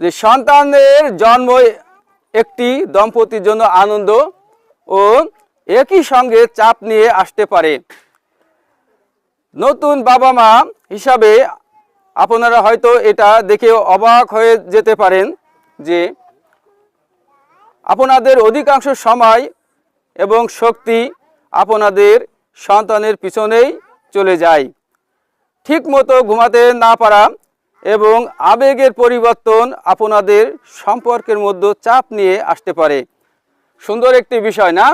যে সন্তানের জন্ম একটি দম্পতির জন্য আনন্দ ও একই সঙ্গে চাপ নিয়ে আসতে পারে। নতুন বাবা মা হিসাবে আপনারা হয়তো এটা দেখে অবাক হয়ে যেতে পারেন যে আপনাদের অধিকাংশ সময় এবং শক্তি আপনাদের সন্তানের পিছনেই চলে যায়। ঠিক মতো ঘুমাতে না পারা এবং আবেগের পরিবর্তন আপনাদের সম্পর্কের মধ্যে চাপ নিয়ে আসতে পারে। সুন্দর একটি বিষয় না?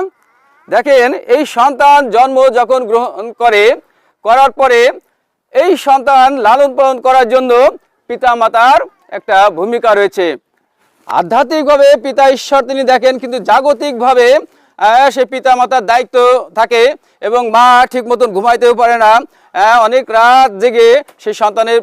দেখেন, এই সন্তান জন্ম যখন গ্রহণ করে, করার পরে এই সন্তান লালন পালন করার জন্য পিতামাতার একটা ভূমিকা রয়েছে। আধ্যাত্মিকভাবে পিতা ঈশ্বর, তিনি দেখেন, কিন্তু জাগতিকভাবে আহ, সে পিতা মাতার দায়িত্ব থাকে এবং মা ঠিক মতন ঘুমাইতেও পারে না। অনেক রাত জেগে সেই সন্তানের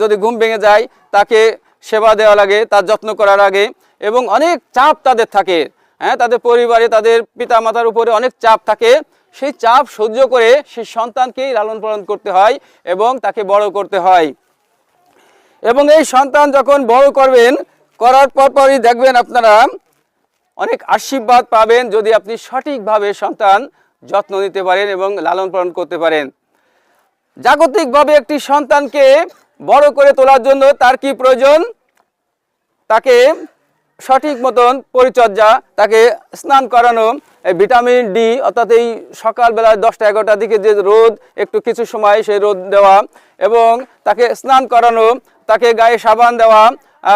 যদি ঘুম ভেঙে যায় তাকে সেবা দেওয়া লাগে তার যত্ন করা লাগে এবং অনেক চাপ তাদের থাকে। হ্যাঁ তাদের পরিবারে তাদের পিতা মাতার উপরে অনেক চাপ থাকে। সেই চাপ সহ্য করে সেই সন্তানকেই লালন পালন করতে হয় এবং তাকে বড় করতে হয়। এবং এই সন্তান যখন বড় করবেন করার পর পরই দেখবেন আপনারা অনেক আশীর্বাদ পাবেন যদি আপনি সঠিকভাবে সন্তান যত্ন নিতে পারেন এবং লালন পালন করতে পারেন। জাগতিকভাবে একটি সন্তানকে বড় করে তোলার জন্য তার কি প্রয়োজন? তাকে সঠিক মতন পরিচর্যা, তাকে স্নান করানো ভিটামিন ডি, অর্থাৎ এই সকালবেলা দশটা এগারোটার দিকে যে রোদ, একটু কিছু সময় সেই রোদ দেওয়া এবং তাকে স্নান করানো, তাকে গায়ে সাবান দেওয়া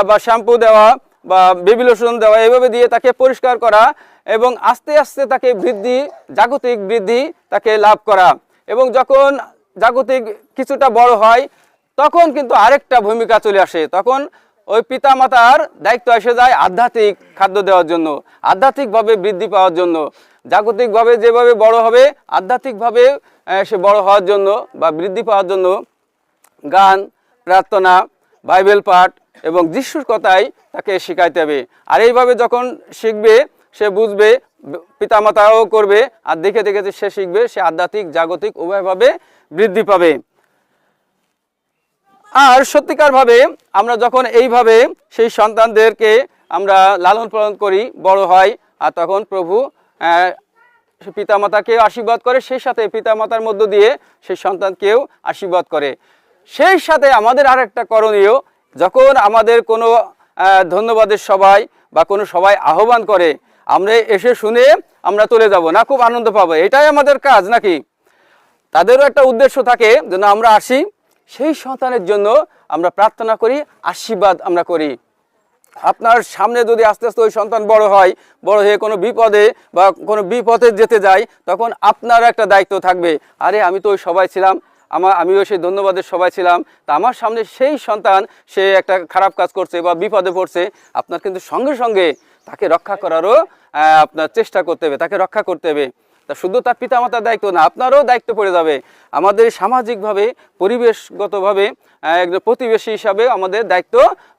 বা শ্যাম্পু দেওয়া বা বেবি লোশন দেওয়া, এভাবে দিয়ে তাকে পরিষ্কার করা এবং আস্তে আস্তে তাকে বৃদ্ধি, জাগতিক বৃদ্ধি তাকে লাভ করা। এবং যখন জাগতিক কিছুটা বড় হয়, তখন কিন্তু আরেকটা ভূমিকা চলে আসে। তখন ওই পিতা মাতার দায়িত্ব এসে যায় আধ্যাত্মিক খাদ্য দেওয়ার জন্য, আধ্যাত্মিকভাবে বৃদ্ধি পাওয়ার জন্য। জাগতিকভাবে যেভাবে বড় হবে, আধ্যাত্মিকভাবে সে বড় হওয়ার জন্য বা বৃদ্ধি পাওয়ার জন্য গান, প্রার্থনা, বাইবেল পাঠ এবং যিশুর কথাই তাকে শেখাইতে হবে। আর এইভাবে যখন শিখবে, সে বুঝবে, পিতামাতাও করবে, আর দেখে দেখে সে শিখবে, সে আধ্যাত্মিক, জাগতিক উভয়ভাবে বৃদ্ধি পাবে। আর সত্যিকারভাবে আমরা যখন এইভাবে সেই সন্তানদেরকে আমরা লালন পালন করি, বড় হয়, আর তখন প্রভু পিতামাতাকে আশীর্বাদ করে, সেই সাথে পিতামাতার মধ্য দিয়ে সেই সন্তানকেও আশীর্বাদ করে। সেই সাথে আমাদের আর একটা করণীয় যখন আমাদের কোনো ধন্যবাদের সবাই বা কোনো সবাই আহ্বান করে, আমরা এসে শুনে আমরা চলে যাব। না, খুব আনন্দ পাবো। এটাই আমাদের কাজ নাকি? তাদেরও একটা উদ্দেশ্য থাকে যেন আমরা আসি। সেই সন্তানের জন্য আমরা প্রার্থনা করি, আশীর্বাদ আমরা করি। আপনার সামনে যদি আস্তে আস্তে ওই সন্তান বড় হয়, বড় হয়ে কোনো বিপদে বা কোনো বিপদে যেতে যায়, তখন আপনার একটা দায়িত্ব থাকবে। আরে, আমি তো ওই সবাই ছিলাম আমার, আমিও সেই ধন্যবাদের সবাই ছিলাম। তা আমার সামনে সেই সন্তান, সে একটা খারাপ কাজ করছে বা বিপদে পড়ছে, আপনার কিন্তু সঙ্গে সঙ্গে তাকে রক্ষা করারও আপনার চেষ্টা করতে হবে, তাকে রক্ষা করতে হবে। তা শুধু তার পিতামাতার দায়িত্ব না, আপনারও দায়িত্ব পড়ে যাবে। আমাদের সামাজিকভাবে, পরিবেশগতভাবে একজন প্রতিবেশী হিসাবে আমাদের দায়িত্ব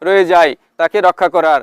রয়ে যায় তাকে রক্ষা করার।